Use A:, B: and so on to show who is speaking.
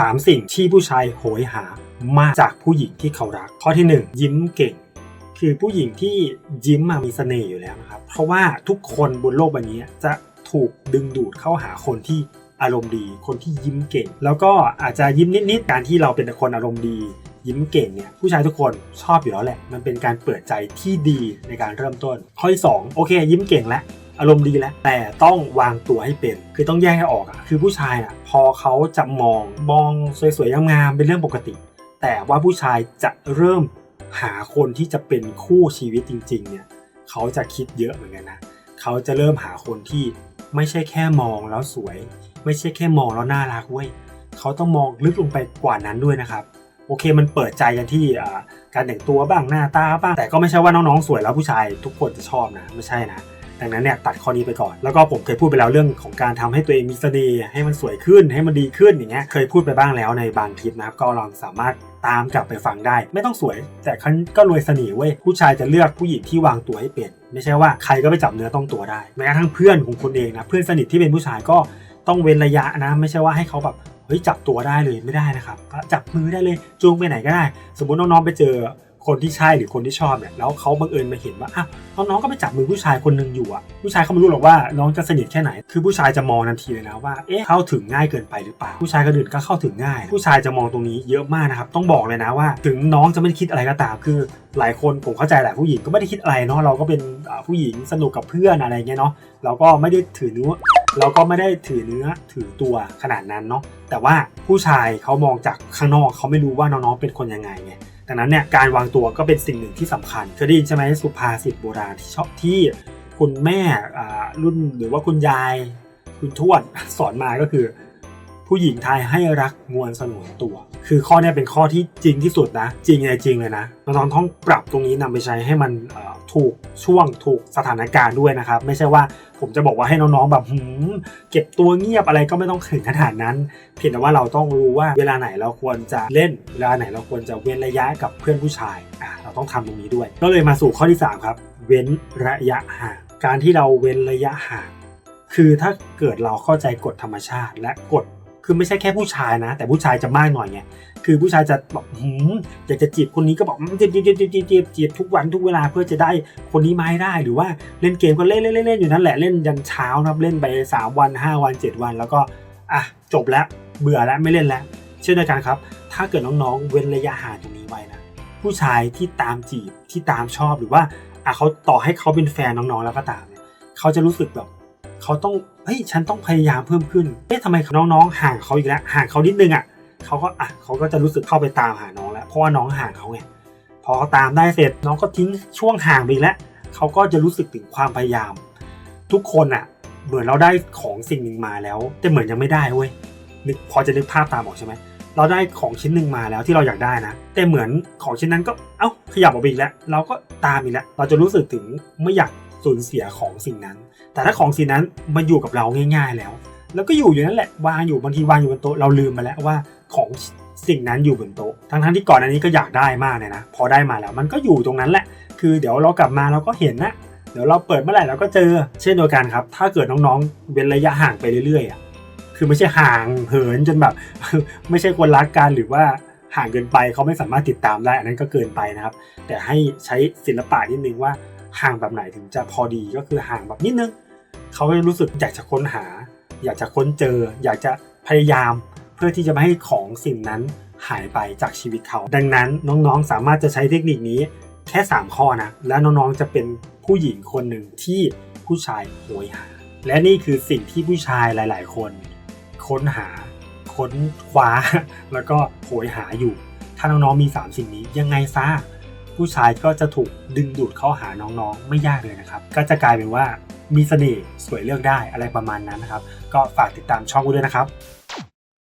A: 3 สิ่งที่ผู้ชายโหยหามากจากผู้หญิงที่เขารัก ข้อที่ 1 ยิ้มเก่ง คือผู้หญิงที่ยิ้มมามีเสน่ห์อยู่แล้วนะครับ เพราะว่าทุกคนบนโลกใบนี้จะถูกดึงดูดเข้าหาคนที่อารมณ์ดี คนที่ยิ้มเก่ง แล้วก็อาจจะยิ้มนิดๆ การที่เราเป็นคนอารมณ์ดี ยิ้มเก่งเนี่ยผู้ชายทุกคนชอบอยู่แล้วแหละ มันเป็นการเปิดใจที่ดีในการเริ่มต้น ข้อที่สองโอเค ยิ้มเก่งแล้วอารมณ์ดีแล้วแต่ต้องวางตัวให้เป็น คือต้องแยกให้ออกอะคือผู้ชายอะพอเขาจะมองมองสวยๆงามๆเป็นเรื่องปกติ แต่ว่าผู้ชายจะเริ่มหาคนที่จะเป็นคู่ชีวิตจริง ๆ เนี่ยเขาจะคิดเยอะเหมือนกันนะเขาจะเริ่มหาคนที่ไม่ใช่แค่มองแล้วสวย ไม่ใช่แค่มองแล้วน่ารักเว้ยเขาต้องมองลึกลงไปกว่านั้นด้วยนะครับโอเคมันเปิดใจกันที่การแต่งตัวบ้างหน้าตาบ้างแต่ก็ไม่ใช่ว่าน้องๆสวยแล้วผู้ชายทุกคนจะชอบนะ ไม่ใช่นะ ดังนั้นเนี่ยตัดข้อนี้ไปก่อน แล้วก็ผมเคยพูดไปแล้วเรื่องของการทำให้ตัวเองมีเสน่ห์ให้มันสวยขึ้นให้มันดีขึ้นอย่างเงี้ยเคยพูดไปบ้างแล้วในบางคลิปนะครับก็ลองสามารถตามกลับไปฟังได้ ไม่ต้องสวย แต่คันก็รวยเสน่ห์เว้ยผู้ชายจะเลือกผู้หญิงที่วางตัวให้เป็น ไม่ใช่ว่าใครก็ไปจับเนื้อต้องตัวได้แม้กระทั่งเพื่อนของคุณเองนะเพื่อนสนิทที่เป็นผู้ชายก็ต้องเว้นระยะนะไม่ใช่ว่าให้เขาแบบเฮ้ยจับตัวได้เลยไม่ได้นะครับจับมือได้เลยจูงไปไหนก็ได้ สมมติน้องๆไปเจอ คนที่ใช่หรือคนที่ชอบเนี่ยแล้วเขาบังเอิญมาเห็นว่าอ้าวน้องๆก็ไปจับมือผู้ชายคนหนึ่งอยู่อะผู้ชายเขาไม่รู้หรอกว่าน้องจะสนิทแค่ไหน คือผู้ชายจะมองทันทีเลยนะว่าเอ๊ะเข้าถึงง่ายเกินไปหรือเปล่าผู้ชายคนอื่นก็เข้าถึงง่าย ผู้ชายจะมองตรงนี้เยอะมากนะครับต้องบอกเลยนะว่า ถึงน้องจะไม่คิดอะไรก็ตามคือหลายคนผมเข้าใจแหละผู้หญิงก็ไม่ได้คิดอะไรเนาะเราก็เป็นผู้หญิงสนุกกับเพื่อนอะไรเงี้ยเนาะเราก็ไม่ได้ถือเนื้อเราก็ไม่ได้ถือเนื้อถือตัวขนาดนั้นเนาะแต่ว่าผู้ชายเขามองจากข้างนอกเขาไม่รู้ว่าน้องๆเป็นคนยังไงไง ดังนั้นเนี่ยการวางตัวก็เป็นสิ่งหนึ่งที่สำคัญเคยได้ยินใช่ไหมสุภาษิตโบราณที่ชอบที่คุณแม่รุ่นหรือว่าคุณยาย คุณทวดสอนมาก็คือ ผู้หญิงไทยให้รักงวนสนวนตัว คือข้อนี้เป็นข้อที่จริงที่สุดนะ จริงในจริงเลยนะน้องต้องปรับตรงนี้นำไปใช้ให้มันถูกช่วงถูกสถานการณ์ด้วยนะครับ ไม่ใช่ว่าผมจะบอกว่าให้น้องๆแบบหืมเก็บตัวเงียบอะไรก็ไม่ต้องถึงขนาดนั้น เพียงแต่ว่าเราต้องรู้ว่าเวลาไหนเราควรจะเล่น เวลาไหนเราควรจะเว้นระยะกับเพื่อนผู้ชายอะเราต้องทำตรงนี้ด้วย ก็เลยมาสู่ข้อที่สามครับ เว้นระยะห่างการที่เราเว้นระยะห่างคือถ้าเกิดเราเข้าใจกฎธรรมชาติและกฎ คือไม่ใช่แค่ผู้ชายนะ แต่ผู้ชายจะมากหน่อยไงคือผู้ชายจะแบบหืมอยากจะจีบคนนี้ก็บอกจีบจีบจีบจีบจีบจีบทุกวันทุกเวลาเพื่อจะได้คนนี้มาให้ได้ หรือว่าเล่นเกมก็เล่นเล่นเล่นอยู่นั่นแหละเล่นยันเช้านะครับเล่นไปสามวันห้าวันเจ็ดวัน แล้วก็อะจบแล้วเบื่อแล้วไม่เล่นแล้ว เช่นเดียวกันครับ ถ้าเกิดน้องๆเว้นระยะห่างตรงนี้ไว้นะผู้ชายที่ตามจีบที่ตามชอบหรือว่าอะเขาต่อให้เขาเป็นแฟนน้องๆแล้วก็ตามเนี่ยเขาจะรู้สึกแบบเขาต้อง เฮ้ยฉันต้องพยายามเพิ่มขึ้นเอ๊ะทำไมน้องๆห่างเขาอีกแล้วห่างเขานิดนึงอะเขาก็อะเขาก็จะรู้สึกเข้าไปตามหาน้องแล้วเพราะว่าน้องห่างเขาไงพอเขาตามได้เสร็จน้องก็ทิ้งช่วงห่างไปแล้วเขาก็จะรู้สึกถึงความพยายาม ทุกคนอะเหมือนเราได้ของสิ่งหนึ่งมาแล้ว แต่เหมือนยังไม่ได้เว้ยนึกพอจะนึกภาพตามออกใช่ไหมเราได้ของชิ้นหนึ่งมาแล้วที่เราอยากได้นะ แต่เหมือนของชิ้นนั้นก็เอ้าขยับออกไปอีกแล้ว เราก็ตามอีกแล้ว เราจะรู้สึกถึงไม่อยาก สูญเสียของสิ่งนั้น แต่ถ้าของสิ่งนั้นมันอยู่กับเราง่าย ๆแล้ว แล้วก็อยู่อยู่นั่นแหละวางอยู่บางทีวางอยู่บนโต๊ะเราลืมไปแล้วว่าของสิ่งนั้นอยู่บนโต๊ะทั้งๆที่ก่อนอันนี้ก็อยากได้มากเลยนะพอได้มาแล้วมันก็อยู่ตรงนั้นแหละ คือเดี๋ยวเรากลับมาเราก็เห็นนะเดี๋ยวเราเปิดเมื่อไหร่เราก็เจอ เช่นเดียวกันครับ ถ้าเกิดน้องๆเว้นระยะห่างไปเรื่อยๆอะคือไม่ใช่ห่างเหินจนแบบ ไม่ใช่คนรักกันหรือว่าห่างเกินไปเขาไม่สามารถติดตามได้อันนั้นก็เกินไปนะครับ แต่ให้ใช้ศิลปะนิดนึงว่า ห่างแบบไหนถึงจะพอดีก็คือห่างแบบนิดนึงเขาก็จะรู้สึกอยากจะค้นหา อยากจะค้นเจอ อยากจะพยายามเพื่อที่จะไม่ให้ของสิ่งนั้นหายไปจากชีวิตเขา ดังนั้นน้องๆสามารถจะใช้เทคนิคนี้แค่ 3 ข้อนะ และน้องๆจะเป็นผู้หญิงคนหนึ่งที่ผู้ชายโหยหา และนี่คือสิ่งที่ผู้ชายหลายๆ คน ค้นหา ค้นคว้า แล้วก็โหยหาอยู่ ถ้าน้องๆมี 3 สิ่งนี้ยังไงซะ ผู้ชายก็จะถูกดึงดูดเข้าหาน้องๆ ไม่ยากเลยนะครับ ก็จะกลายเป็นว่ามีเสน่ห์สวยเลือกได้อะไรประมาณนั้นนะครับ ก็ฝากติดตามช่องกูด้วยนะครับ